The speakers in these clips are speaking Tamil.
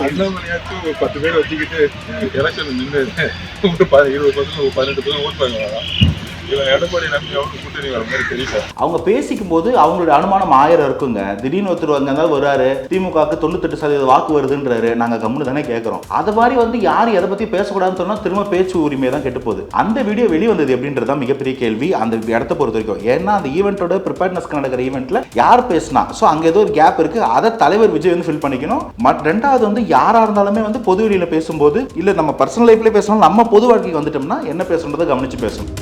அண்ணாமலையாச்சும் ஒரு பத்து பேர் வச்சுக்கிட்டு எலெக்ஷன் நின்று ஒரு ப- இருபது பர்சன்ட் ஒரு பதினெட்டு பர்சன்ட் ஓட் பண்ணுவாங்க அவங்க கூட்டணி தெரியல அவங்க பேசிக்கும் போது அவங்களுடைய அனுமானம் ஆயிரம் இருக்குங்க. திடீர்னு ஒருத்தர் அங்க வருவாரு திமுகவுக்கு தொண்ணூத்தெட்டு சதவீத வாக்கு வருதுன்றாரு. நாங்க கம்முன்னு தானே கேட்கறோம் அது மாதிரி வந்து யார் எதை பத்தி பேசக்கூடாதுன்னு சொன்னா திரும்ப பேச்சு உரிமை தான் கெட்டு போகுது. அந்த வீடியோ வெளி வந்தது எப்படின்றது தான் மிகப்பெரிய கேள்வி. அந்த இடத்த பொறுத்த வரைக்கும். ஏன்னா அந்த ஈவெண்ட்டோட ப்ரிப்பேர்னஸ்க்கு நடக்கிற ஈவெண்ட்ல யார் பேசினா ஸோ அங்க ஏதோ ஒரு கேப் இருக்கு. அதை தலைவர் விஜய் வந்து ஃபில் பண்ணிக்கணும். மட் ரெண்டாவது வந்து யாரா இருந்தாலுமே வந்து பொது வெளியில பேசும்போது இல்ல நம்ம பர்சனல் லைஃப்ல பேசணும் நம்ம பொது வாழ்க்கைக்கு வந்துட்டோம்னா என்ன பேசணுன்றதை கவனிச்சு பேசணும்.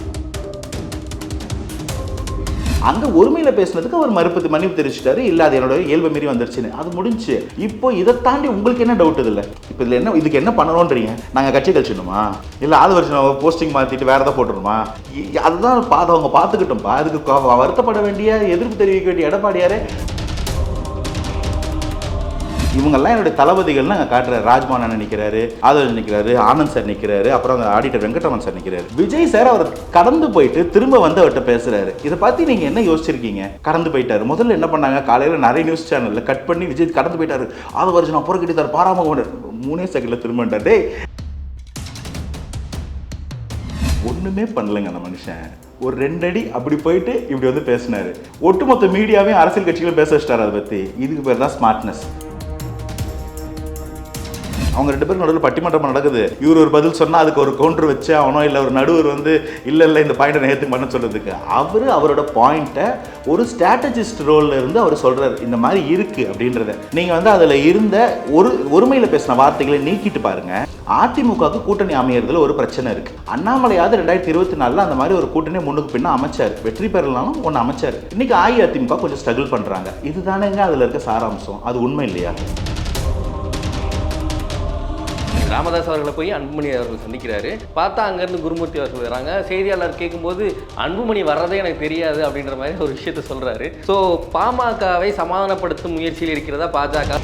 அந்த ஒருமையில பேசுனதுக்கு அவர் மறுப்பு மன்னிப்பு தெரிவிச்சிட்டாரு. இல்ல அது என்னோட இயல்பு மீறி வந்துருச்சுன்னு. அது முடிஞ்சு. இப்போ இதை தாண்டி உங்களுக்கு என்ன டவுட் இதுல? இப்போ இதுல என்ன இதுக்கு என்ன பண்ணணும்ன்றீங்க? நாங்க கட்சி கழிச்சிடணுமா? இல்ல ஆள் வருஷம் போஸ்டிங் மாத்திட்டு வேற ஏதாவது போட்டுருமா இ- அதுதான் பா அவங்க பார்த்துக்கிட்டோம்ப்பா அதுக்கு வருத்தப்பட வேண்டிய எதிர்ப்பு தெரிவிக்க வேண்டிய எடப்பாடியாரே. இவங்கெல்லாம் என்னுடைய தளபதிகள்னு நாங்கள் காட்டுறாரு ராஜ்மான் அண்ணன் நிற்கிறாரு ஆதவன் நிற்கிறாரு ஆனந்த் சார் நிற்கிறாரு அப்புறம் அந்த ஆடிட்டர் வெங்கடரமன் சார் நிற்கிறாரு விஜய் சார் அவர் கடந்து போயிட்டு திரும்ப வந்து அவர்கிட்ட பேசுறாரு. இதை பார்த்து நீங்க என்ன யோசிச்சிருக்கீங்க? கடந்து போயிட்டாரு. முதல்ல என்ன பண்ணாங்க? காலையில் நிறைய நியூஸ் சேனல்ல கட் பண்ணி விஜய் கடந்து போயிட்டாரு. ஆறு வருஷம் புறக்கணித்தார் பாராம மூணே செகண்ட்ல திரும்ப டே ஒன்றுமே பண்ணலங்க அந்த மனுஷன். ஒரு ரெண்டடி அப்படி போயிட்டு இப்படி வந்து பேசினார். ஒட்டுமொத்த மீடியாவே அரசியல் கட்சிகளும் பேச வச்சிட்டார் அதை பற்றி இதுக்கு பேர் தான் ஸ்மார்ட்னஸ் அவங்க ரெண்டு பேரும் நடுவில் பட்டிமன்றம் நடக்குது. இவர் ஒரு பதில் சொன்னால் அதுக்கு ஒரு கவுண்டர் வச்சு அவனோ இல்லை ஒரு நடுவர் வந்து இல்லை இல்லை இந்த பாயிண்ட்டை நேற்று பண்ண சொல்கிறதுக்கு அவர் அவரோட பாயிண்ட்டை ஒரு ஸ்ட்ராட்டஜிஸ்ட் ரோல்ல இருந்து அவர் சொல்கிறார் இந்த மாதிரி இருக்குது அப்படின்றத. நீங்கள் வந்து அதில் இருந்த ஒரு ஒருமையில் பேசின வார்த்தைகளை நீக்கிட்டு பாருங்க. அதிமுகவுக்கு கூட்டணி அமையறதுல ஒரு பிரச்சனை இருக்கு. அண்ணாமலையாவது ரெண்டாயிரத்தி இருபத்தி நாலில் அந்த மாதிரி ஒரு கூட்டணி முன்னுக்கு பின்ன அமைச்சார். வெற்றி பெறலாலும் ஒன்று அமைச்சார். இன்னைக்கு அஇஅதிமுக கொஞ்சம் ஸ்ட்ரகிள் பண்ணுறாங்க இதுதானேங்க அதில் இருக்க சாராம்சம். அது உண்மை இல்லையா? ராமதாஸ் அவர்களை போய் அன்புமணி அவர்கள் சந்திக்கிறாரு. பார்த்தா அங்கேருந்து குருமூர்த்தி அவர்கள் வராங்க செய்தியாளர் கேட்கும்போது அன்புமணி வர்றதே எனக்கு தெரியாது அப்படின்ற மாதிரி ஒரு விஷயத்த சொல்றாரு. ஸோ பாமகவை சமாதானப்படுத்தும் முயற்சியில் இருக்கிறதா பாஜக?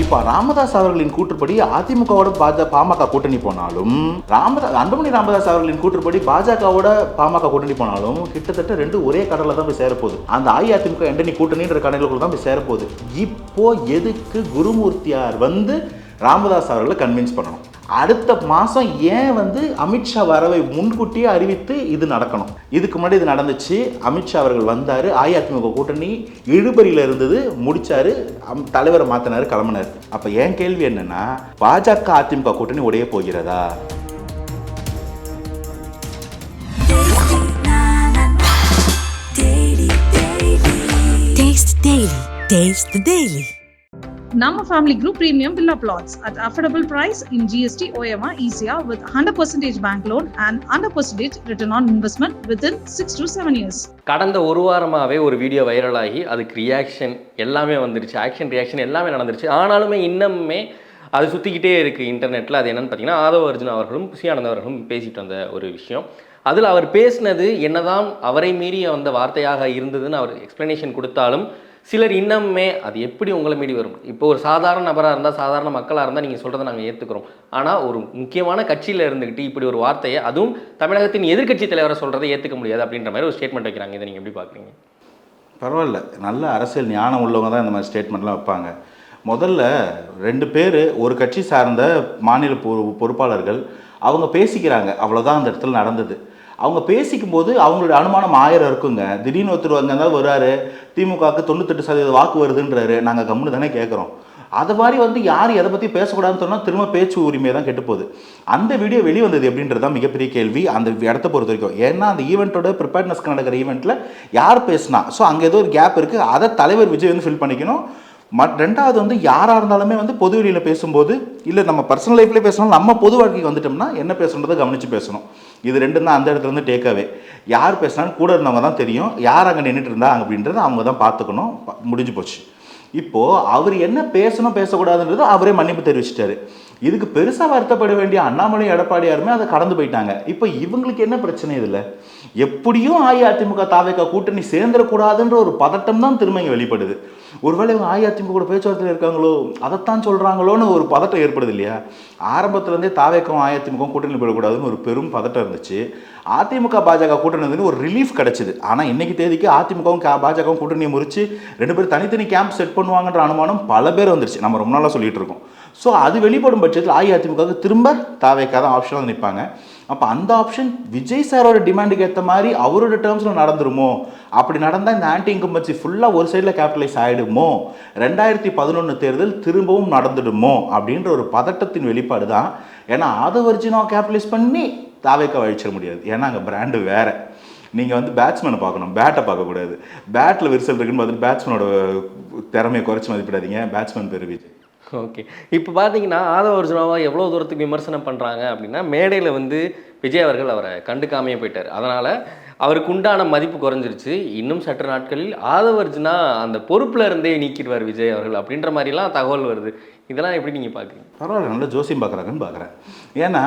இப்போ ராமதாஸ் அவர்களின் கூற்றுப்படி அதிமுகவோட பாஜக பாமக கூட்டணி போனாலும் ராமதாஸ் அன்புமணி ராமதாஸ் அவர்களின் கூற்றுப்படி பாஜகவோட பாமக கூட்டணி போனாலும் கிட்டத்தட்ட ரெண்டு ஒரே கடலில் தான் போய் சேரப்போகுது. அந்த அஇஅதிமுக எண்டனி கூட்டணின்ற கடலுக்குள்ள தான் போய் சேரப்போகுது. இப்போ எதுக்கு குருமூர்த்தியார் வந்து ராமதாஸ் அவர்களை கன்வின்ஸ் பண்ணணும்? அடுத்த மாதம் ஏன் வந்து அமித்ஷா வரவை முன்கூட்டியே அறிவித்து இது நடக்கணும்? இதுக்கு முன்னாடி இது நடந்துச்சு. அமித்ஷா அவர்கள் வந்தார். அஇஅதிமுக கூட்டணி இழுபறியில் இருந்தது முடித்தார் அம்- தலைவரை மாற்றினார் கிளம்பினார். அப்போ என் கேள்வி என்னன்னா பாஜக அதிமுக கூட்டணி உடைய போகிறதா? Taste Daily. நம்ம family group premium villa flats at affordable price in GST price in GST OMR ECR with 100% bank loan and 100% return on investment within 6 to 7 years. கடந்த ஒரு வாரமாகவே ஒரு வீடியோ வைரலாகி அதுக்கு ரியாக்ஷன் எல்லாமே வந்துருச்சு. ஆக்ஷன் ரியாக்ஷன் எல்லாமே நடந்துருச்சு. ஆனாலுமே இன்னமுமே அது சுற்றிக்கிட்டே இருக்குது இன்டர்நெட்டில் அது என்னன்னு பார்த்தீங்கன்னா ஆதவ அர்ஜுன் அவர்களும் புசியானந்த் அவர்களும் பேசிட்டு வந்த ஒரு விஷயம். அதில் அவர் பேசினது என்னதான் அவரை மீறி அந்த வார்த்தையாக இருந்ததுன்னு அவர் எக்ஸ்ப்ளனேஷன் கொடுத்தாலும் சிலர் இன்னமுமே அது எப்படி உங்களை மீறி வரும்? இப்போ ஒரு சாதாரண நபராக இருந்தால் சாதாரண மக்களாக இருந்தால் நீங்கள் சொல்கிறத நாங்கள் ஏற்றுக்கிறோம் ஆனால் ஒரு முக்கியமான கட்சியில் இருந்துக்கிட்டு இப்படி ஒரு வார்த்தையை அதுவும் தமிழகத்தின் எதிர்க்கட்சி தலைவரை சொல்கிறதை ஏற்றுக்க முடியாது அப்படின்ற மாதிரி ஒரு ஸ்டேட்மெண்ட் வைக்கிறாங்க. இதை நீங்கள் எப்படி பார்க்குறீங்க பரவாயில்ல. நல்ல அரசியல் ஞானம் உள்ளவங்க தான் இந்த மாதிரி ஸ்டேட்மெண்ட்லாம் வைப்பாங்க. முதல்ல ரெண்டு பேர் ஒரு கட்சி சார்ந்த மாநில பொறுப்பாளர்கள் அவங்க பேசிக்கிறாங்க. அவ்வளோதான் அந்த இடத்துல நடந்தது. அவங்க பேசிக்கும் போது அவங்களுடைய அனுமானம் ஆயிரம் இருக்குங்க. திடீர்னு ஒருத்தர் அங்கே வர்றாரு திமுகவுக்கு தொண்ணூத்தெட்டு சதவீத வாக்கு வருதுன்றாரு. நாங்கள் கம்முன்னு தானே கேட்குறோம் அது மாதிரி வந்து யார் எதை பற்றி பேசக்கூடாதுன்னு சொன்னால் திரும்ப பேச்சு உரிமை தான் கெட்டு போகுது அந்த வீடியோ வெளி வந்தது தான் மிகப்பெரிய கேள்வி. அந்த இடத்த பொறுத்த வரைக்கும். ஏன்னா அந்த ஈவெண்ட்டோட ப்ரிப்பேர்னஸ்க்கு நடக்கிற ஈவெண்ட்டில் யார் பேசினா? ஸோ அங்கே ஏதோ ஒரு கேப் இருக்குது அதை தலைவர் விஜய் வந்து ஃபில் பண்ணிக்கணும். மட் ரெண்டாவது வந்து யாராக இருந்தாலுமே வந்து பொது வெளியில் பேசும்போது இல்லை நம்ம பர்சனல் லைஃப்லேயே பேசணும் நம்ம பொது வாழ்க்கைக்கு வந்துட்டோம்னா என்ன பேசணுன்றதை கவனித்து பேசணும். இது ரெண்டும் தான் அந்த இடத்துல இருந்து டேக்காவே யார் பேசினாலும் கூட இருந்தவங்க தான் தெரியும் யார் அங்கே நின்றுட்டு இருந்தாங்க அப்படின்றத அவங்க தான் பார்த்துக்கணும். முடிஞ்சு போச்சு. இப்போது அவர் என்ன பேசணும் பேசக்கூடாதுன்றது அவரே மன்னிப்பு தெரிவிச்சிட்டாரு. இதுக்கு பெருசாக வருத்தப்பட வேண்டிய அண்ணாமலை எடப்பாடியாருமே அதை கடந்து போயிட்டாங்க. இப்போ இவங்களுக்கு என்ன பிரச்சனை இதில்? எப்படியும் அஇஅதிமுக தாவேக்கா கூட்டணி சேர்ந்துடக்கூடாதுன்ற ஒரு பதட்டம் தான் திரும்ப இங்கே வெளிப்படுது. ஒருவேளை இவங்க அஇஅதிமுக கூட பேச்சுவார்த்தையில் இருக்காங்களோ? அதைத்தான் சொல்கிறாங்களோன்னு ஒரு பதட்டம் ஏற்படுது இல்லையா? ஆரம்பத்துலேருந்தே தாவேக்கம் அஇஅதிமுக கூட்டணி போயிடக்கூடாதுன்னு ஒரு பெரும் பதட்டம் இருந்துச்சு. அதிமுக பாஜக கூட்டணி வந்து ஒரு ரிலீஃப் கிடைச்சிது. ஆனால் இன்னைக்கு தேதிக்கு அதிமுகவும் பாஜகவும் கூட்டணியை முறிச்சு ரெண்டு பேரும் தனித்தனி கேம்ப் செட் பண்ணுவாங்கன்ற அனுமானம் பல பேர் வந்துருச்சு. நம்ம ரொம்ப நாளாக சொல்லிட்டு இருக்கோம். ஸோ அது வெளிப்படும் பட்சத்தில் அஇஅதிமுகவுக்கு திரும்ப தாவேக்கா தான் ஆப்ஷனாக நிற்பாங்க அப்போ அந்த ஆப்ஷன் விஜய் சாரோட டிமாண்டுக்கு ஏற்ற மாதிரி அவரோட டேர்ம்ஸில் நடந்துருமோ? அப்படி நடந்தால் இந்த ஆன்டி இன்கம்பன்சி ஃபுல்லாக ஒரு சைடில் கேபிட்டலைஸ் ஆகிடுமோ ரெண்டாயிரத்தி பதினொன்று தேர்தல் திரும்பவும் நடந்துடுமோ? அப்படின்ற ஒரு பதட்டத்தின் வெளிப்பாடு தான். ஏன்னா ஆதவர்ஜினாவை கேபிட்டலைஸ் பண்ணி தாவேக்கா அழிச்சிட முடியாது. ஏன்னா அங்கே பிராண்டு வேறு. நீங்கள் வந்து பேட்ஸ்மேனை பார்க்கணும். பேட்டை பார்க்கக்கூடாது. பேட்டில் விரிசல் இருக்குன்னு பார்த்துட்டு பேட்ஸ்மேனோட திறமையை குறைச்சி மதிப்பிடாதீங்க. பேட்ஸ்மேன் பேர் விஜய். ஓகே. இப்போ பார்த்தீங்கன்னா ஆதவ அர்ஜுனாவா எவ்வளோ தூரத்துக்கு விமர்சனம் பண்ணுறாங்க அப்படின்னா மேடையில் வந்து விஜய் அவர்கள் அவரை கண்டுக்காமையே போயிட்டார். அதனால் அவருக்கு உண்டான மதிப்பு குறைஞ்சிருச்சு. இன்னும் சற்று நாட்களில் ஆதவ அர்ஜுனா அந்த பொறுப்பில் இருந்தே நீக்கிடுவார் விஜய் அவர்கள் அப்படின்ற மாதிரிலாம் தகவல் வருது. இதெல்லாம் எப்படி நீங்கள் பார்க்குறீங்க பரவாயில்ல நல்ல ஜோசியம் பார்க்குறாங்கன்னு பார்க்குறேன் ஏன்னா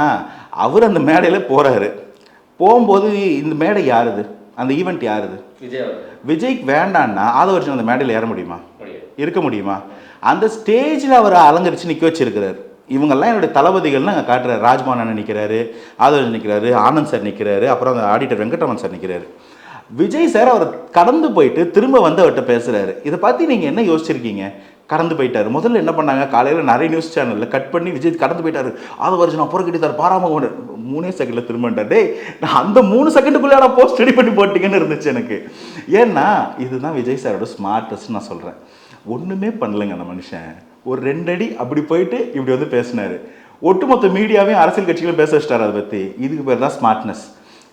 அவர் அந்த மேடையில் போகிறாரு போகும்போது இந்த மேடை யாருது? அந்த ஈவெண்ட் யாருது? விஜய் விஜய்க்கு வேண்டான்னா ஆதவர்ஜன் அந்த மேடையில் ஏற முடியுமா. இருக்க முடியுமா? அந்த ஸ்டேஜில் அவரை அலங்கரித்து நிற்க வச்சிருக்கிறார். இவங்கெல்லாம் என்னுடைய தளபதிகள்னு அங்கே காட்டுறாரு. ராஜ்மான் அண்ணன் நிற்கிறாரு ஆதவர்ஜன் நிற்கிறாரு ஆனந்த் சார் நிற்கிறாரு அப்புறம் அந்த ஆடிட்டர் வெங்கட்ரமன் சார் நிற்கிறாரு விஜய் சார் அவர் கடந்து போயிட்டு திரும்ப வந்து அவர்கிட்ட பேசுகிறாரு இதை பற்றி நீங்கள் என்ன யோசிச்சிருக்கீங்க? கடந்து போயிட்டார். முதல்ல என்ன பண்ணாங்க? காலையில் நிறைய நியூஸ் சேனலில் கட் பண்ணி விஜய் கடந்து போயிட்டார். போயிட்டாரு ஆதவர்ஜன் புறக்கணித்தார் பாராம கொண்டு மூணே செகண்டில் திரும்பிட்டார் டே நான் அந்த மூணு செகண்டுக்குள்ளே நான் போஸ்ட் ரெடி பண்ணி போட்டிங்கன்னு இருந்துச்சு எனக்கு. ஏன்னா இதுதான் விஜய் சாரோட ஸ்மார்ட்டஸ்ட் நான் சொல்கிறேன் ஒன்றுமே பண்ணலைங்க அந்த மனுஷன். ஒரு ரெண்டடி அப்படி போயிட்டு இப்படி வந்து பேசினாரு. ஒட்டுமொத்த மீடியாவையும் அரசியல் கட்சிகளும் பேச வச்சிட்டார் அதை பற்றி இதுக்கு பேர் தான் ஸ்மார்ட்னஸ்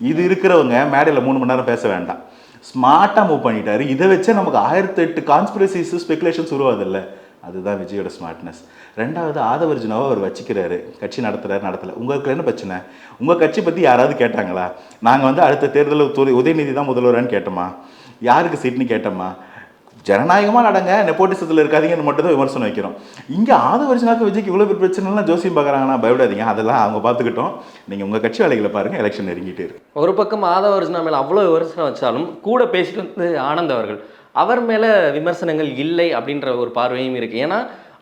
இது இருக்கிறவங்க மேடையில் மூணு மணி நேரம் பேச வேண்டாம். ஸ்மார்ட்டாக மூவ் பண்ணிட்டாரு. இதை வச்சே நமக்கு ஆயிரத்தி எட்டு கான்ஸ்பிரசிஸ் ஸ்பெகுலேஷன்ஸ் உருவாதில்ல அதுதான் விஜயோட ஸ்மார்ட்னஸ் ரெண்டாவது ஆதவர்ஜுனாவை அவர் வச்சுக்கிறாரு. கட்சி நடத்துகிறாரு நடத்தலை. உங்களுக்கு என்ன பிரச்சனை? உங்கள் கட்சி பற்றி யாராவது கேட்டாங்களா? நாங்கள் வந்து அடுத்த தேர்தலில் துறை- உதயநிதி தான் முதல்வரான்னு கேட்டோமா? யாருக்கு சீட்னு கேட்டோமா? ஜனநாயகமாக நடங்க நெப்போட்டிசத்தில் இருக்காதீங்கன்னு மட்டும் தான் விமர்சனம் வைக்கிறோம். இங்கே ஆது வருஷனாக்கு விஜய்க்கு இவ்வளோ பெரிய பிரச்சனைலாம் ஜோசியம் பார்க்குறாங்கன்னா பயப்படாதீங்க. அதெல்லாம் அவங்க பார்த்துக்கிட்டோம். நீங்கள் உங்கள் கட்சி வேலைகளை பாருங்கள் எலெக்ஷன் நெருங்கிட்டே இருக்கு. ஒரு பக்கம் ஆதவ வருஷனா மேலே அவ்வளோ விமர்சனம் வச்சாலும் கூட பேசிட்டு வந்து ஆனந்த் அவர்கள் அவர் மேலே விமர்சனங்கள் இல்லை அப்படின்ற ஒரு பார்வையும் இருக்குது ஏன்னா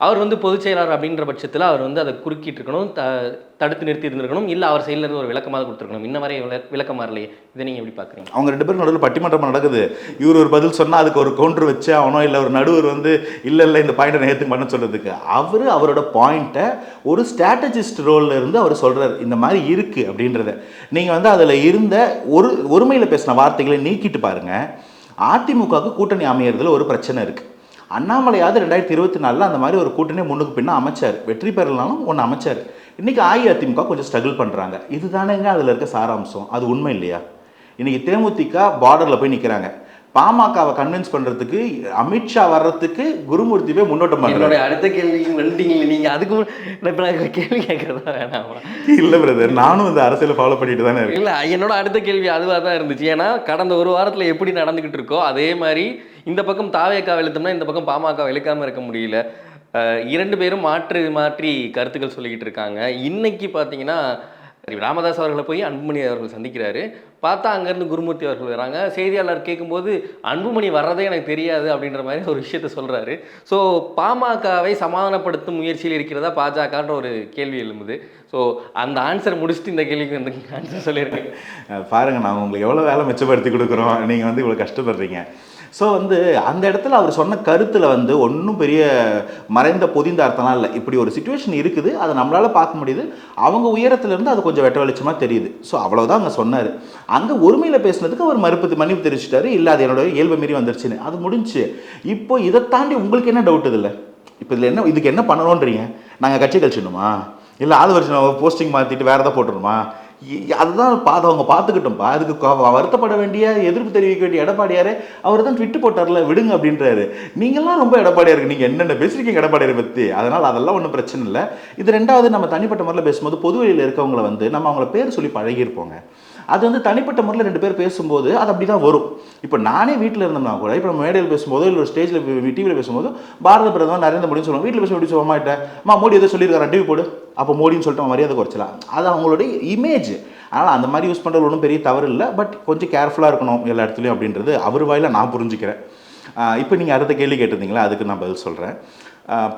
அவர் வந்து பொதுச் செயலாளர் அப்படின்ற பட்சத்தில் அவர் வந்து அதை குறுக்கிட்டு இருக்கணும் த தடுத்து நிறுத்தி இருந்திருக்கணும் இல்லை அவர் சைடில் இருந்து ஒரு விளக்கமாக கொடுத்துருக்கணும். இந்த மாதிரி விளக்கமாக இல்லையே? இதை நீங்கள் எப்படி பார்க்குறீங்க அவங்க ரெண்டு பேரும் நடுவில் பட்டிமன்றம் நடக்குது. இவர் ஒரு பதில் சொன்னால் அதுக்கு ஒரு கவுண்டர் வச்சு அவனோ இல்லை ஒரு நடுவர் வந்து இல்லை இல்லை இந்த பாயிண்ட்டை நேற்று பண்ண சொல்கிறதுக்கு அவர் அவரோட பாயிண்ட்டை ஒரு ஸ்ட்ராட்டஜிஸ்ட் ரோலில் இருந்து அவர் சொல்கிறார் இந்த மாதிரி இருக்குது அப்படின்றத. நீங்கள் வந்து அதில் இருந்த ஒரு ஒருமையில் பேசின வார்த்தைகளை நீக்கிட்டு பாருங்கள் அதிமுகவுக்கு கூட்டணி அமையறதுல ஒரு பிரச்சனை இருக்குது அண்ணாமலையாவது ரெண்டாயிரத்தி இருபத்தி நாலில் அந்த மாதிரி ஒரு கூட்டணி முன்னுக்கு பின்னே அமைச்சார். வெற்றி பெறலாலும் ஒன்று அமைச்சார். இன்றைக்கி அஇஅதிமுக கொஞ்சம் ஸ்ட்ரகிள் பண்ணுறாங்க இதுதானேங்க அதில் இருக்க சாராம்சம். அது உண்மை இல்லையா? இன்றைக்கி தேமுதிக பார்டரில் போய் நிற்கிறாங்க பாமகவை கன்வின்ஸ் பண்ணுறதுக்கு அமித்ஷா வர்றதுக்கு குருமூர்த்தி போய் முன்னோட்டம் என்னுடைய அடுத்த கேள்வி வந்துட்டீங்க நீங்கள் அதுக்கு இப்ப நான் கேள்வி கேட்குறதா வேணாமா. இல்லை பிரதர் நானும் இந்த அரசியலை ஃபாலோ பண்ணிட்டு தானே இருக்கேன். இல்லை என்னோட அடுத்த கேள்வி அதுவாக தான் இருந்துச்சு. ஏன்னா கடந்த ஒரு வாரத்தில் எப்படி நடந்துக்கிட்டு இருக்கோ அதே மாதிரி இந்த பக்கம் தாவேக்கா வெளுத்தோம்னா இந்த பக்கம் பாமக வெளுக்காமல் இருக்க முடியல. இரண்டு பேரும் மாற்றி மாற்றி கருத்துக்கள் சொல்லிக்கிட்டு இருக்காங்க. இன்னைக்கு பார்த்தீங்கன்னா ராமதாஸ் அவர்களை போய் அன்புமணி அவர்கள் சந்திக்கிறாரு. பார்த்தா அங்கேருந்து குருமூர்த்தி அவர்கள் வராங்க. செய்தியாளர் கேட்கும்போது அன்புமணி வர்றதே எனக்கு தெரியாது அப்படின்ற மாதிரி ஒரு விஷயத்த சொல்கிறாரு ஸோ பாமகவை சமாதானப்படுத்தும் முயற்சியில் இருக்கிறதா பாஜகன்ற ஒரு கேள்வி எழும்புது. ஸோ அந்த ஆன்சர் முடிச்சுட்டு இந்த கேள்விக்கு வந்து ஆன்சர் சொல்லியிருக்கேன். பாருங்கள் நான் உங்களுக்கு எவ்வளோ வேலை மிச்சப்படுத்தி கொடுக்குறோம். நீங்கள் வந்து இவ்வளோ கஷ்டப்படுறீங்க. ஸோ வந்து அந்த இடத்துல அவர் சொன்ன கருத்தில் வந்து ஒன்றும் பெரிய மறைந்த பொதிந்த அர்த்தம்லாம் இல்லை. இப்படி ஒரு சுச்சுவேஷன் இருக்குது. அதை நம்மளால் பார்க்க முடியுது. அவங்க உயரத்துலேருந்து அது கொஞ்சம் வெட்ட வெளிச்சமாக தெரியுது. ஸோ அவ்வளோதான் அங்கே சொன்னார். அங்கே ஒருமையில் பேசுனதுக்கு அவர் மறுப்பு மன்னிப்பு தெரிவிச்சிட்டாரு. இல்லை அது என்னோட இயல்பு மீறி வந்துருச்சுன்னு. அது முடிஞ்சுச்சு இப்போ இதை தாண்டி உங்களுக்கு என்ன டவுட் இதில்? இப்போ இதில் என்ன இதுக்கு என்ன பண்ணணுன்றீங்க நாங்கள் கட்சி கழிச்சிடணுமா? இல்லை ஆறு வருஷம் போஸ்டிங் மாற்றிட்டு வேறு எதாவது போட்டுருமா அதுதான் பார்த்து அவங்க பார்த்துக்கிட்டோம்ப்பா அதுக்கு வருத்தப்பட வேண்டிய எதிர்ப்பு தெரிவிக்க வேண்டிய எடப்பாடியாரே அவர் தான் ட்விட்டு போட்டார்ல விடுங்க அப்படின்றாரு. நீங்களாம் ரொம்ப எடப்பாடியா இருக்கு. நீங்கள் என்னென்ன பேசியிருக்கீங்க எடப்பாடியாரை பற்றி அதனால் அதெல்லாம் ஒன்றும் பிரச்சனை இல்லை. இது ரெண்டாவது நம்ம தனிப்பட்ட முறையில் பேசும்போது பொதுவெளியில் இருக்கவங்களை வந்து நம்ம அவங்கள பேர் சொல்லி பழகியிருப்போங்க. அது வந்து தனிப்பட்ட முறையில் ரெண்டு பேர் பேசும்போது அது அப்படி தான் வரும். இப்போ நானே வீட்டில் இருந்தோம்னா கூட இப்போ நம்ம மேடையில் பேசும்போது இல்லை ஒரு ஸ்டேஜில் டிவியில் பேசும்போது பாரத பிரதமர் நரேந்திர மோடின்னு சொல்லுவோம் வீட்டில் பேச எப்படி சொல்ல மாட்டேன் அம்மா மோடி எதோ சொல்லியிருக்காரு டிவி போடு. அப்போ மோடின்னு சொல்லிட்டு அவன் மரியாதை குறைச்சலாம் அது அவங்களுடைய இமேஜ் அதனால் அந்த மாதிரி யூஸ் பண்ணுறது ஒன்றும் பெரிய தவறு இல்லை. பட் கொஞ்சம் கேர்ஃபுல்லாக இருக்கணும் எல்லா இடத்துலையும் அப்படின்றது அவர் வாயில நான் புரிஞ்சுக்கிறேன். இப்போ நீங்கள் அடுத்த கேள்வி கேட்டிருந்தீங்களா? அதுக்கு நான் பதில் சொல்கிறேன்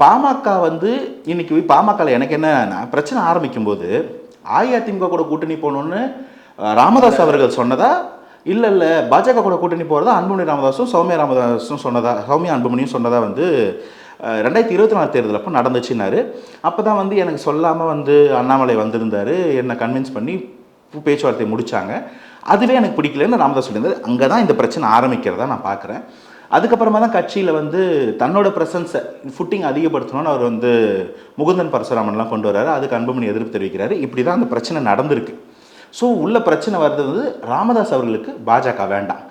பாமக வந்து இன்றைக்கி பாமகவில் எனக்கு என்ன பிரச்சனை ஆரம்பிக்கும் போது அஇஅதிமுக கூட கூட்டணி போகணுன்னு ராமதாஸ் அவர்கள் சொன்னதா? இல்லை இல்லை பாஜக கூட கூட்டணி போகிறதா அன்புமணி ராமதாஸும் சௌமியா ராமதாஸும் சொன்னதா? சௌமியா அன்புமணியும் சொன்னதா வந்து ரெண்டாயிரத்தி இருபத்தி நாலு தேர்தல் அப்போ நடந்துச்சுன்னாரு. அப்போ தான் வந்து எனக்கு சொல்லாமல் வந்து அண்ணாமலை வந்திருந்தார். என்னை கன்வின்ஸ் பண்ணி பேச்சுவார்த்தை முடித்தாங்க அதுவே எனக்கு பிடிக்கலன்னு ராமதாஸ் சொல்லியிருந்தார். அங்கே தான் இந்த பிரச்சனை ஆரம்பிக்கிறதா நான் பார்க்குறேன் அதுக்கப்புறமா தான் கட்சியில் வந்து தன்னோட ப்ரெசன்ஸை ஃபுட்டிங் அதிகப்படுத்தணும்னு அவர் வந்து முகுந்தன் பரசுராமன்லாம் கொண்டு வர்றாரு. அதுக்கு அன்புமணி எதிர்ப்பு தெரிவிக்கிறாரு. இப்படி தான் அந்த பிரச்சனை நடந்திருக்கு. ஸோ உள்ள பிரச்சனை வர்றது வந்து ராமதாஸ் அவர்களுக்கு பாஜக வேண்டாம்.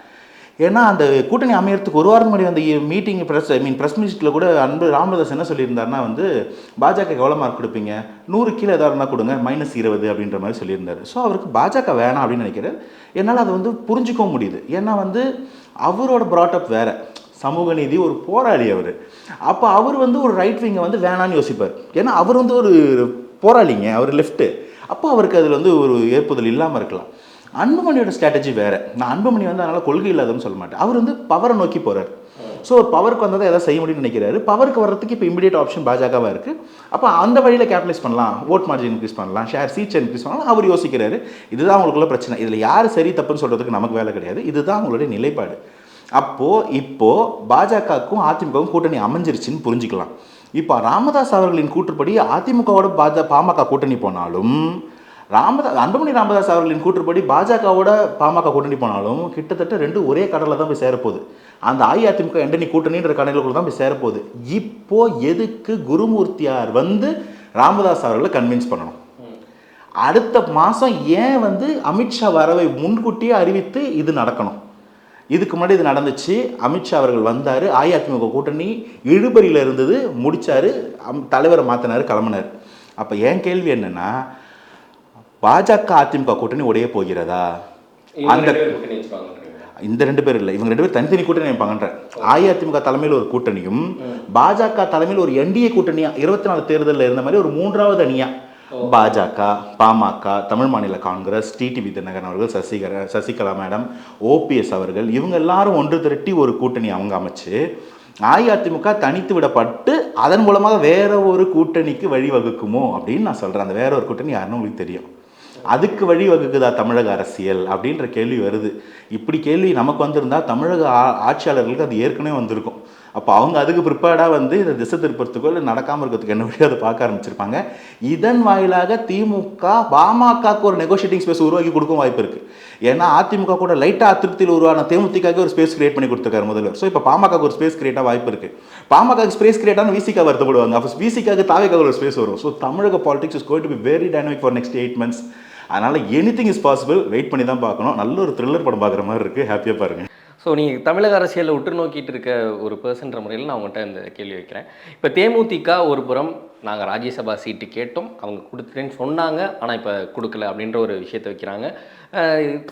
ஏன்னா அந்த கூட்டணி அமையறதுக்கு ஒரு வாரம் முன்னாடி அந்த meeting press I mean press மீட்டில் கூட அன்பு ராமதாஸ் என்ன சொல்லியிருந்தாருன்னா வந்து பாஜக எவ்வளோ மார்க் கொடுப்பீங்க? நூறு கீழே எதாவது இருந்தால் கொடுங்க மைனஸ் இருபது அப்படின்ற மாதிரி சொல்லியிருந்தார். ஸோ அவருக்கு பாஜக வேணாம் அப்படின்னு நினைக்கிறேன் என்னால் அதை வந்து புரிஞ்சுக்கவும் முடியுது. ஏன்னா வந்து அவரோட ப்ராட்டப் வேறு. சமூக நீதி ஒரு போராளி அவர். அப்போ அவர் வந்து ஒரு ரைட் விங்கை வந்து வேணான்னு யோசிப்பார். ஏன்னா அவர் வந்து ஒரு போராளிங்க அவர் லெஃப்ட்டு அப்போ அவருக்கு அதில் வந்து ஒரு ஏற்புதல் இல்லாமல் இருக்கலாம். அன்புமணியோட ஸ்ட்ராட்டஜி வேறு. நான் அன்புமணி வந்து அதனால் கொள்கை இல்லாதன்னு சொல்ல மாட்டேன். அவர் வந்து பவரை நோக்கி போகிறார் ஸோ பவருக்கு வந்தால் எதாவது செய்ய முடியும்னு நினைக்கிறாரு. பவருக்கு வர்றதுக்கு இப்போ இமீடியட் ஆப்ஷன் பாஜகவாக இருக்குது அப்போ அந்த வழியில் கேபிடலைஸ் பண்ணலாம். ஓட் மார்ஜின் இன்க்ரீஸ் பண்ணலாம். ஷேர் சீட்ஸ் இன்க்ரீஸ் பண்ணலாம். அவர் யோசிக்கிறாரு இதுதான் அவங்களுக்குள்ள பிரச்சனை. இதில் யார் சரி தப்புன்னு சொல்கிறதுக்கு நமக்கு வேலை கிடையாது. இதுதான் அவங்களுடைய நிலைப்பாடு. அப்போது இப்போது பாஜகவுக்கும் அதிமுகவும் கூட்டணி அமைஞ்சிருச்சுன்னு புரிஞ்சுக்கலாம். இப்போ ராமதாஸ் அவர்களின் கூற்றுப்படி அதிமுகவோட பாஜ பாமக கூட்டணி போனாலும் ராமதாஸ் அன்புமணி ராமதாஸ் அவர்களின் கூற்றுப்படி பாஜகவோட பாமக கூட்டணி போனாலும் கிட்டத்தட்ட ரெண்டு ஒரே கடலில் தான் போய் சேரப்போகுது. அந்த அஇஅதிமுக எண்டனி கூட்டணின்ற கடலுக்குள்ள தான் போய் சேரப்போகுது. இப்போ எதுக்கு குருமூர்த்தியார் வந்து ராமதாஸ் அவர்களை கன்வின்ஸ் பண்ணணும்? அடுத்த மாதம் ஏன் வந்து அமித்ஷா வரவை முன்கூட்டியே அறிவித்து இது நடக்கணும்? இதுக்கு முன்னாடி இது நடந்துச்சு. அமித்ஷா அவர்கள் வந்தார். அஇஅதிமுக கூட்டணி இழுபறியில் இருந்தது. முடிச்சாரு. அம்- தலைவரை மாற்றினார் கிளம்பினார். அப்போ என் கேள்வி என்னன்னா பாஜக அதிமுக கூட்டணி உடைய போகிறதா? அந்த இந்த ரெண்டு பேர் இல்லை. இவங்க ரெண்டு பேர் தனித்தனி கூட்டணி அமைப்பாங்கன்ற அஇஅதிமுக தலைமையில் ஒரு கூட்டணியும் பாஜக தலைமையில் ஒரு என்டிஏ கூட்டணியா இருபத்தி நாலு தேர்தலில் இருந்த மாதிரி ஒரு மூன்றாவது அணியா பாஜக பாமக தமிழ் மாநில காங்கிரஸ் டிடிவி தினகரன் அவர்கள் சசிகர சசிகலா மேடம் ஓபிஎஸ் அவர்கள் இவங்க எல்லாரும் ஒன்று திரட்டி ஒரு கூட்டணி அவங்க அமைச்சு அஇஅதிமுக தனித்து விடப்பட்டு அதன் மூலமாக வேற ஒரு கூட்டணிக்கு வழிவகுக்குமோ அப்படின்னு நான் சொல்கிறேன் அந்த வேற ஒரு கூட்டணி யாருன்னு உங்களுக்கு தெரியும். அதுக்கு வழி வகுக்குதா தமிழக அரசியல் அப்படின்ற கேள்வி வருது. இப்படி கேள்வி நமக்கு வந்திருந்தா தமிழக ஆட்சியாளர்களுக்கு அது ஏற்கனவே வந்திருக்கும். அப்போ அவங்க அதுக்கு ப்ரிப்பேர்டாக வந்து இதை திசை திருப்பறதுக்கோ இல்லை நடக்காமல் இருக்கிறதுக்கு என்ன வழியோ அதை பார்க்க ஆரம்பிச்சிருப்பாங்க. இதன் வாயிலாக திமுக பாமகக்கு ஒரு நெகோஷியேட்டிங் ஸ்பேஸ் உருவாக்கி கொடுக்கும் வாய்ப்பு இருக்குது ஏன்னா அதிமுக கூட லைட்டாக அதிருப்தியில் உருவான தேமுதிகாக்கு ஒரு ஸ்பேஸ் கிரியேட் பண்ணி கொடுத்துருக்காரு முதல்வர். ஸோ இப்போ பாமகக்கு ஒரு ஸ்பேஸ் கிரியேட்டாக வாய்ப்பு இருக்குது பாமகக்கு ஸ்பேஸ் கிரியேட்டான விசிகா வருத்தப்படுவாங்க. அப்போ விசிகாக்கு தாவேக்காக ஒரு ஸ்பேஸ் வரும். ஸோ தமிழக politics is கோயிட் to be very dynamic for next eight months அதனால் anything is possible wait பண்ணி தான் பார்க்கணும். நல்ல ஒரு த்ரில்லர் படம் பார்க்குற மாதிரி இருக்குது ஹாப்பியாக பாருங்கள் ஸோ நீங்கள் தமிழக அரசியலில் உற்று நோக்கிட்டு இருக்க ஒரு பர்சன்ற முறையில் நான் உங்கள்கிட்ட இந்த கேள்வி வைக்கிறேன். இப்போ தேமுதிக ஒரு புறம் நாங்கள் ராஜ்யசபா சீட்டு கேட்டோம் அவங்க கொடுத்துட்டேன்னு சொன்னாங்க ஆனால் இப்போ கொடுக்கல அப்படின்ற ஒரு விஷயத்தை வைக்கிறாங்க.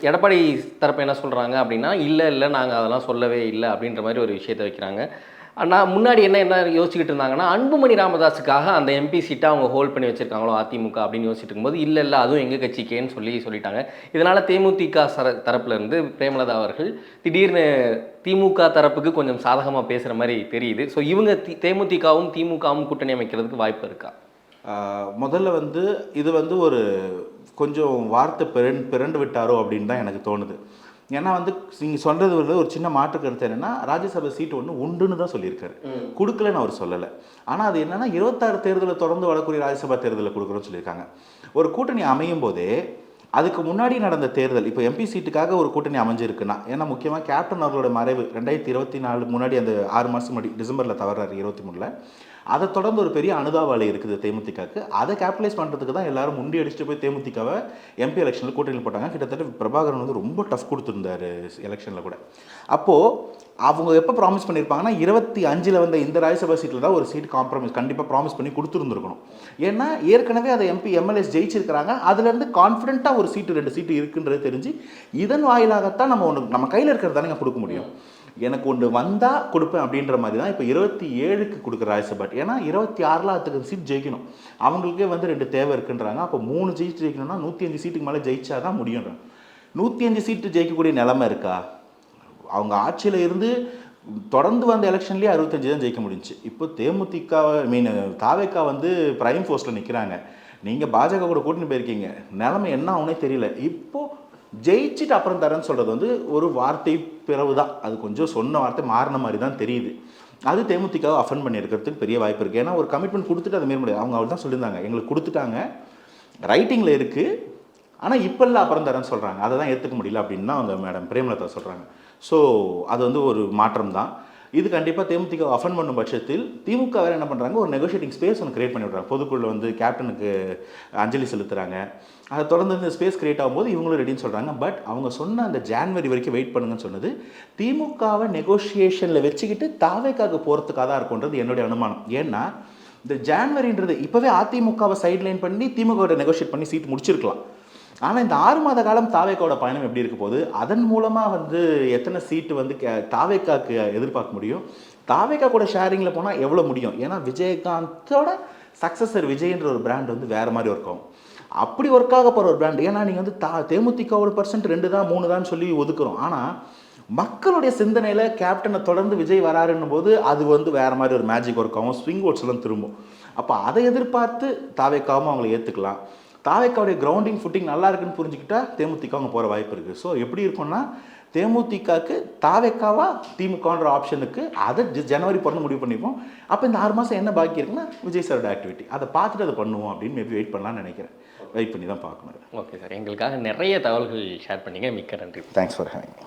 எடப்பாடி தரப்பு என்ன சொல்கிறாங்க அப்படின்னா இல்லை இல்லை நாங்கள் அதெல்லாம் சொல்லவே இல்லை அப்படின்ற மாதிரி ஒரு விஷயத்தை வைக்கிறாங்க. நான் முன்னாடி என்ன என்ன யோசிச்சுக்கிட்டு இருந்தாங்கன்னா அன்புமணி ராமதாஸுக்காக அந்த எம்பி சீட்டை அவங்க ஹோல்ட் பண்ணி வச்சுருக்காங்களோ அதிமுக அப்படின்னு யோசிச்சுட்டு இருக்கும்போது இல்லை இல்லை அதுவும் எங்கள் கட்சிக்கேன்னு சொல்லி சொல்லிட்டாங்க. இதனால் தேமுதிக சர தரப்புலேருந்து பிரேமலதா அவர்கள் திடீர்னு திமுக தரப்புக்கு கொஞ்சம் சாதகமாக பேசுகிற மாதிரி தெரியுது. ஸோ இவங்க தி- தேமுதிகவும் திமுகவும் கூட்டணி அமைக்கிறதுக்கு வாய்ப்பு இருக்கா? முதல்ல வந்து இது வந்து ஒரு கொஞ்சம் வார்த்தை பிறன் பிறண்டு விட்டாரோ அப்படின்னு தான் எனக்கு தோணுது. ஏன்னா வந்து நீங்கள் சொல்கிறது வந்து ஒரு சின்ன மாற்று கருத்து என்னன்னா ராஜ்யசபா சீட்டு ஒன்று உண்டுன்னு தான் சொல்லியிருக்காரு. கொடுக்கலன்னு அவர் சொல்லலை. ஆனால் அது என்னன்னா இருபத்தாறு தேர்தலில் தொடர்ந்து வரக்கூடிய ராஜ்யசபா தேர்தலில் கொடுக்குறோன்னு சொல்லியிருக்காங்க. ஒரு கூட்டணி அமையும் போதே அதுக்கு முன்னாடி நடந்த தேர்தல் இப்போ எம்பி சீட்டுக்காக ஒரு கூட்டணி அமைஞ்சிருக்குன்னா ஏன்னா முக்கியமாக கேப்டன் அவர்களோட மறைவு ரெண்டாயிரத்தி இருபத்தி நாலு முன்னாடி அந்த ஆறு மாதம் முன்னாடி டிசம்பரில் தவறாரு இருபத்தி மூணில். அதை தொடர்ந்து ஒரு பெரிய அனுதாபாலை இருக்குது தேமுதிகக்கு அதை கேபிட்டலைஸ் பண்ணுறதுக்கு தான் எல்லாரும் முண்டி அடிச்சுட்டு போய் தேமுதிகவை எம்பி எலெக்ஷனில் கூட்டணியில் போட்டாங்க. கிட்டத்தட்ட பிரபாகரன் வந்து ரொம்ப டஃப் கொடுத்துருந்தாரு எலெக்ஷனில் கூட. அப்போது அவங்க எப்போ ப்ராமிஸ் பண்ணியிருப்பாங்கன்னா இருபத்தி அஞ்சில் வந்த இந்த ராஜ்யசபா சீட்டில் தான் ஒரு சீட் காம்ப்ரமைஸ் கண்டிப்பாக ப்ராமிஸ் பண்ணி கொடுத்துருந்துருக்கணும். ஏன்னா ஏற்கனவே அதை எம்பி எம்எல்ஏஸ் ஜெயிச்சிருக்கிறாங்க. அதுலேருந்து கான்ஃபிடென்ட்டாக ஒரு சீட்டு ரெண்டு சீட்டு இருக்குன்றது தெரிஞ்சு இதன் வாயிலாகத்தான் நம்ம ஒன்று நம்ம கையில் இருக்கிறது தானே கொடுக்க முடியும். எனக்கு ஒன்று வந்தால் கொடுப்பேன் அப்படின்ற மாதிரி தான் இப்போ இருபத்தி ஏழுக்கு கொடுக்குற ராஜ்யசபா ஏன்னா இருபத்தி ஆறில் அதுக்கு சீட் ஜெயிக்கணும். அவங்களுக்கே வந்து ரெண்டு தேவை இருக்குன்றாங்க. அப்போ மூணு சீட் ஜெயிக்கணும்னா நூற்றி அஞ்சு சீட்டுக்கு மேலே ஜெயிச்சா தான் முடியுன்றாங்க நூற்றி அஞ்சு சீட்டு ஜெயிக்கக்கூடிய நிலமை இருக்கா? அவங்க ஆட்சியில் இருந்து தொடர்ந்து வந்த எலெக்ஷன்லேயே அறுபத்தஞ்சு தான் ஜெயிக்க முடிஞ்சு இப்போ தேமுதிக ஐ மீன் தாவேக்கா வந்து பிரைம் ஃபோர்ஸில் நிற்கிறாங்க நீங்கள் பாஜக கூட கூட்டணி போயிருக்கீங்க. நிலமை என்ன ஆகுனே தெரியல. இப்போது ஜெயிச்சுட்டு அப்புறம் தரேன்னு சொல்கிறது வந்து ஒரு வார்த்தை பிறவு தான் அது கொஞ்சம் சொன்ன வார்த்தை மாறின மாதிரி தான் தெரியுது. அது தேமுதிகவை அஃபன் பண்ணியிருக்கிறதுக்கு பெரிய வாய்ப்பு இருக்குது ஏன்னா ஒரு கமிட்மெண்ட் கொடுத்துட்டு அதை மேல் முடியாது அவங்க அவர் தான் சொல்லியிருந்தாங்க. எங்களுக்கு கொடுத்துட்டாங்க. ரைட்டிங்கில் இருக்குது ஆனால் இப்போல்லாம் அப்புறம் தரேன்னு சொல்கிறாங்க அதை தான் ஏற்றுக்க முடியல அப்படின்னு தான் அவங்க மேடம் பிரேமலதா சொல்கிறாங்க ஸோ அது வந்து ஒரு மாற்றம் தான் இது கண்டிப்பாக தேமுதிக அஃபன் பண்ணும் பட்சத்தில் திமுக வேறு என்ன பண்ணுறாங்க ஒரு நெகோஷியேட்டிங் ஸ்பேஸ் ஒன்று கிரியேட் பண்ணி விட்றாங்க. பொதுக்குள்ள வந்து கேப்டனுக்கு அஞ்சலி செலுத்துகிறாங்க அதை தொடர்ந்து இந்த ஸ்பேஸ் கிரியேட் ஆகும்போது இவங்களும் ரெடின்னு சொல்கிறாங்க பட் அவங்க சொன்ன அந்த ஜான்வரி வரைக்கும் வெயிட் பண்ணுங்கன்னு சொன்னது திமுகவை நெகோஷியேஷனில் வச்சுக்கிட்டு தாவேக்காக போகிறதுக்காக தான் இருக்குன்றது என்னுடைய அனுமானம். ஏன்னா இந்த ஜான்வரின்றது இப்போவே அதிமுகவை சைட்லைன் பண்ணி திமுகவோட நெகோஷியேட் பண்ணி சீட் முடிச்சிருக்கலாம். ஆனால் இந்த ஆறு மாத காலம் தாவேக்காவோட பயணம் எப்படி இருக்க போகுது? அதன் மூலமாக வந்து எத்தனை சீட்டு வந்து கே- தாவேக்காக்கு எதிர்பார்க்க முடியும்? தாவேக்கா கூட ஷேரிங்கில் போனால் எவ்வளோ முடியும்? ஏன்னா விஜயகாந்தோட சக்ஸஸர் விஜய்ன்ற ஒரு பிராண்ட் வந்து வேறு மாதிரி இருக்கும் அப்படி ஒர்க் ஆக போகிற ஒரு பிராண்ட் ஏன்னா நீங்கள் வந்து தா தேமுதிகவோட பர்சன்ட் ரெண்டு தான் மூணு தான் சொல்லி ஒதுக்குறோம். ஆனால் மக்களுடைய சிந்தனையில் கேப்டனை தொடர்ந்து விஜய் வராருன்னும் போது அது வந்து வேறு மாதிரி ஒரு மேஜிக் ஒர்க் ஆகும். ஸ்விங் ஓட்ஸ்லாம் திரும்பும். அப்போ அதை எதிர்பார்த்து தாவேக்காவும் அவங்கள ஏற்றுக்கலாம் தாவேக்காவுடைய கிரவுண்டிங் ஃபுட்டிங் நல்லா இருக்குன்னு புரிஞ்சுக்கிட்டா தேமுதிக அவங்க போகிற வாய்ப்பு இருக்குது ஸோ எப்படி இருக்கும்னா தேமுதிகக்கு தாவேக்காவா திமுகன்ற ஆப்ஷனுக்கு அதை ஜனவரி பிறந்து முடிவு பண்ணிப்போம். அப்போ இந்த ஆறு மாதம் என்ன பாக்கி இருக்குன்னா விஜய் சாரோட ஆக்டிவிட்டி அதை பார்த்துட்டு அதை பண்ணுவோம் அப்படின்னு மேபி வெயிட் பண்ணலாம்னு நினைக்கிறேன். வெயிட் பண்ணி தான் பார்க்கணும். Okay sir. எங்களுக்காக நிறைய தகவல்கள் ஷேர் பண்ணீங்க மிக்க நன்றி. Thanks for having